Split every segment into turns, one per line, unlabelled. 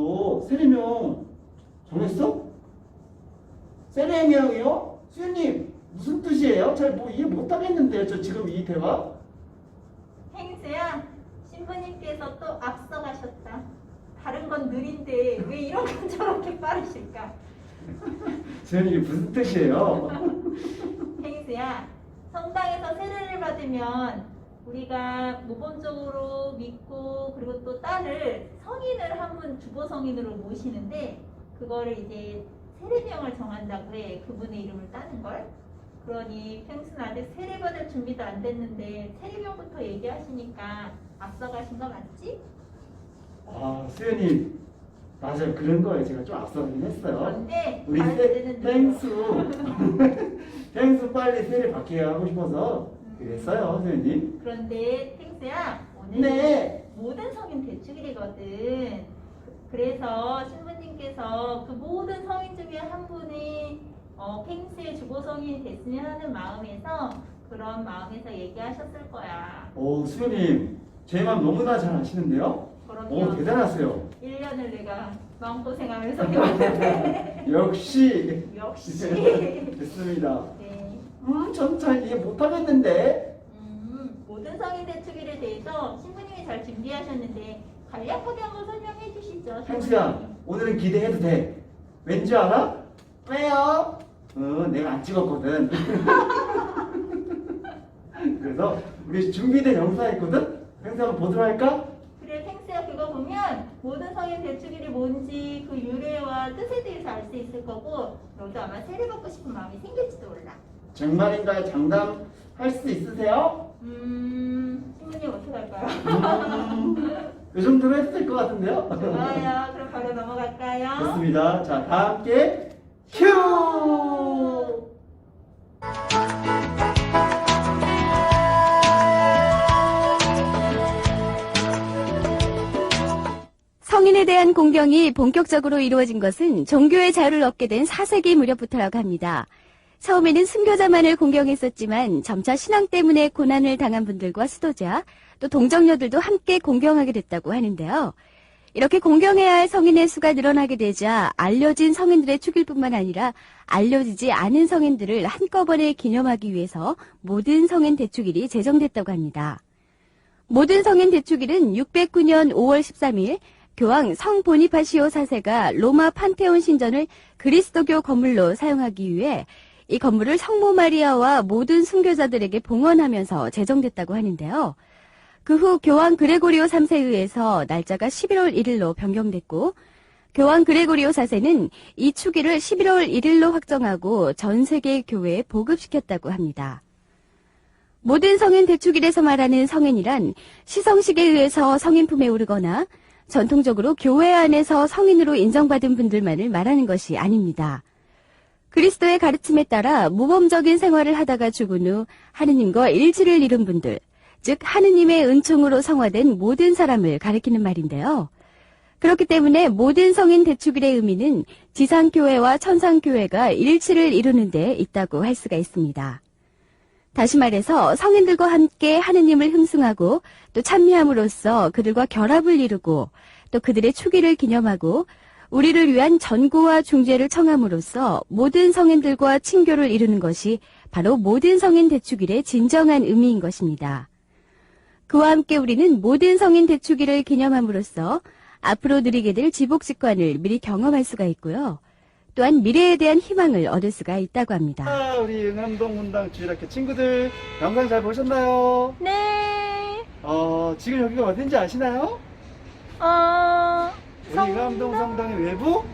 너 세례명 정했어? 세례명이요? 수현님 무슨 뜻이에요? 잘 뭐 이해 못하겠는데요. 저 지금 이 대화?
행수야, 신부님께서 또 앞서가셨다. 다른 건 느린데 왜 이런 건 저렇게 빠르실까?
수현님 무슨 뜻이에요?
행수야, 성당에서 세례를 받으면 우리가 모범적으로 믿고 그리고 또 딸을 성인을 한 분 주보 성인으로 모시는데 그거를 이제 세례명을 정한다고 해. 그분의 이름을 따는 걸. 그러니 펭수는 아직 세례 받을 준비도 안 됐는데 세례명부터 얘기하시니까 앞서가신 거 맞지?
아 수현님 맞아요 그런 거에 제가 좀 앞서긴 했어요.
그런데
우리 세- 펭수 펭수 빨리 세례 받게 하고 싶어서 그랬어요 수현님.
그런데 펭수야 오늘
네.
모든 성인 대축일이거든. 그래서 신부님께서 그 모든 성인 중에 한 분이 어, 펭수의 주보 성인이 됐으면 하는 마음에서 그런 마음에서 얘기하셨을 거야.
오 수현님 제 마음 너무나 잘 아시는데요. 오
그러면
대단하세요.
1년을 내가 마음고생하면서 배웠는데
역시
역시
됐습니다.
네.
음, 전 잘 이해 못하겠는데.
음, 모든 성인 대축일에 대해서 신부님이 잘 준비하셨는데 간략하게 한번 설명해 주시죠.
펭수야,
신부님.
오늘은 기대해도 돼. 왠지 알아? 왜요? 어, 내가 안 찍었거든. 그래서 우리 준비된 영상 있거든? 펭수 한번 보도록 할까?
그래 펭수야 그거 보면 모든 성인 대축일이 뭔지 그 유래와 뜻에 대해서 알 수 있을 거고 너도 아마 세례 받고 싶은 마음이 생길지도 몰라.
정말인가요? 장담 할 수 있으세요?
음, 신부님 어떻게 할까요?
음, 이 정도로 해도 될것 같은데요?
좋아요. 그럼 바로 넘어갈까요?
좋습니다. 자, 다 함께 큐!
성인에 대한 공경이 본격적으로 이루어진 것은 종교의 자유를 얻게 된 4세기 무렵부터라고 합니다. 처음에는 순교자만을 공경했었지만 점차 신앙 때문에 고난을 당한 분들과 수도자, 또 동정녀들도 함께 공경하게 됐다고 하는데요. 이렇게 공경해야 할 성인의 수가 늘어나게 되자 알려진 성인들의 축일뿐만 아니라 알려지지 않은 성인들을 한꺼번에 기념하기 위해서 모든 성인 대축일이 제정됐다고 합니다. 모든 성인 대축일은 609년 5월 13일 교황 성 보니파시오 4세가 로마 판테온 신전을 그리스도교 건물로 사용하기 위해 이 건물을 성모 마리아와 모든 순교자들에게 봉헌하면서 제정됐다고 하는데요. 그 후 교황 그레고리오 3세에 의해서 날짜가 11월 1일로 변경됐고 교황 그레고리오 4세는 이 축일을 11월 1일로 확정하고 전 세계 교회에 보급시켰다고 합니다. 모든 성인 대축일에서 말하는 성인이란 시성식에 의해서 성인 품에 오르거나 전통적으로 교회 안에서 성인으로 인정받은 분들만을 말하는 것이 아닙니다. 그리스도의 가르침에 따라 모범적인 생활을 하다가 죽은 후 하느님과 일치를 이룬 분들, 즉 하느님의 은총으로 성화된 모든 사람을 가리키는 말인데요. 그렇기 때문에 모든 성인 대축일의 의미는 지상교회와 천상교회가 일치를 이루는 데 있다고 할 수가 있습니다. 다시 말해서 성인들과 함께 하느님을 흠숭하고 또 찬미함으로써 그들과 결합을 이루고 또 그들의 축일을 기념하고 우리를 위한 전고와 중재를 청함으로써 모든 성인들과 친교를 이루는 것이 바로 모든 성인 대축일의 진정한 의미인 것입니다. 그와 함께 우리는 모든 성인 대축일을 기념함으로써 앞으로 누리게 될 지복 직관을 미리 경험할 수가 있고요. 또한 미래에 대한 희망을 얻을 수가 있다고 합니다.
아, 우리 응암동 문당 주일학교 친구들 영상 잘 보셨나요?
네.
어, 지금 여기가 어딘지 아시나요?
어.
우리 응암동 성당의 외부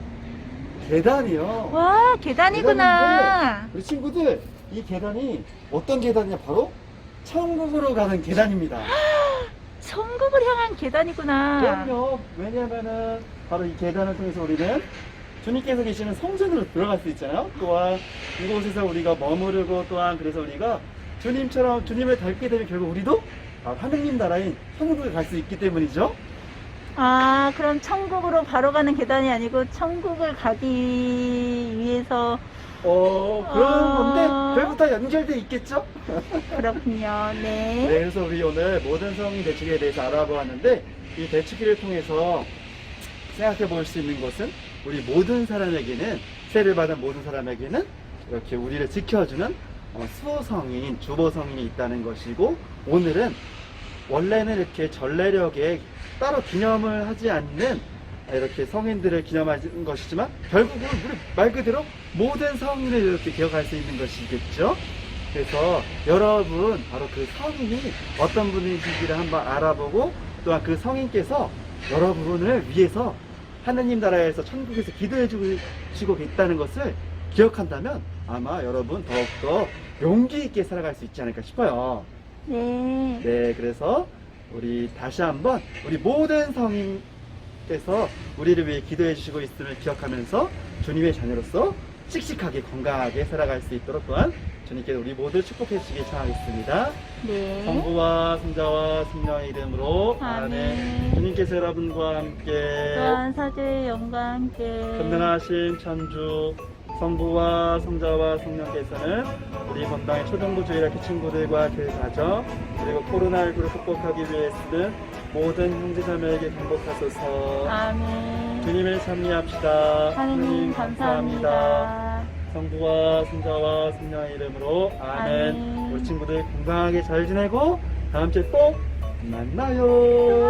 계단이요.
와 계단이구나.
우리 친구들 이 계단이 어떤 계단이냐 바로 천국으로 가는 계단입니다.
천국을 향한 계단이구나.
그럼요. 왜냐면은 바로 이 계단을 통해서 우리는 주님께서 계시는 성전으로 들어갈 수 있잖아요. 또한 이곳에서 우리가 머무르고 또한 그래서 우리가 주님처럼 주님을 닮게 되면 결국 우리도 바로 하느님 나라인 천국에 갈 수 있기 때문이죠.
아, 그럼 천국으로 바로 가는 계단이 아니고 천국을 가기 위해서
어 그런
아.
건데 다 연결돼 있겠죠?
그렇군요.
네,
네.
그래서 우리 오늘 모든 성인 대축에 대해서 알아보았는데 이 대축기를 통해서 생각해 볼 수 있는 것은 우리 모든 사람에게는 세를 받은 모든 사람에게는 이렇게 우리를 지켜주는 어, 수호성인, 주보성인이 있다는 것이고 오늘은 원래는 이렇게 전래력에 따로 기념을 하지 않는 이렇게 성인들을 기념하는 것이지만 결국은 우리 말 그대로 모든 성인을 이렇게 기억할 수 있는 것이겠죠. 그래서 여러분 바로 그 성인이 어떤 분이신지를 한번 알아보고 또한 그 성인께서 여러분을 위해서 하느님 나라에서 천국에서 기도해 주시고 있다는 것을 기억한다면 아마 여러분 더욱더 용기 있게 살아갈 수 있지 않을까 싶어요.
네.
네, 그래서 우리 다시 한번 우리 모든 성인께서 우리를 위해 기도해 주시고 있음을 기억하면서 주님의 자녀로서 씩씩하게 건강하게 살아갈 수 있도록 또한 주님께 우리 모두 축복해 주시기 청하겠습니다.
네.
성부와 성자와 성령의 이름으로 아멘.
아멘.
주님께서 여러분과 함께
또한 사제의 영광 함께
전능하신 천주 성부와 성자와 성령께서는 우리 건강의 초등부 주일학교 친구들과 그 가정 그리고 코로나19를 극복하기 위해 쓰는 모든 형제자매에게 행복하소서
아멘.
주님을 찬미합시다
하느님 감사합니다.
성부와 성자와 성령의 이름으로 아멘
아멘.
우리 친구들 건강하게 잘 지내고 다음 주에.
또 만나요.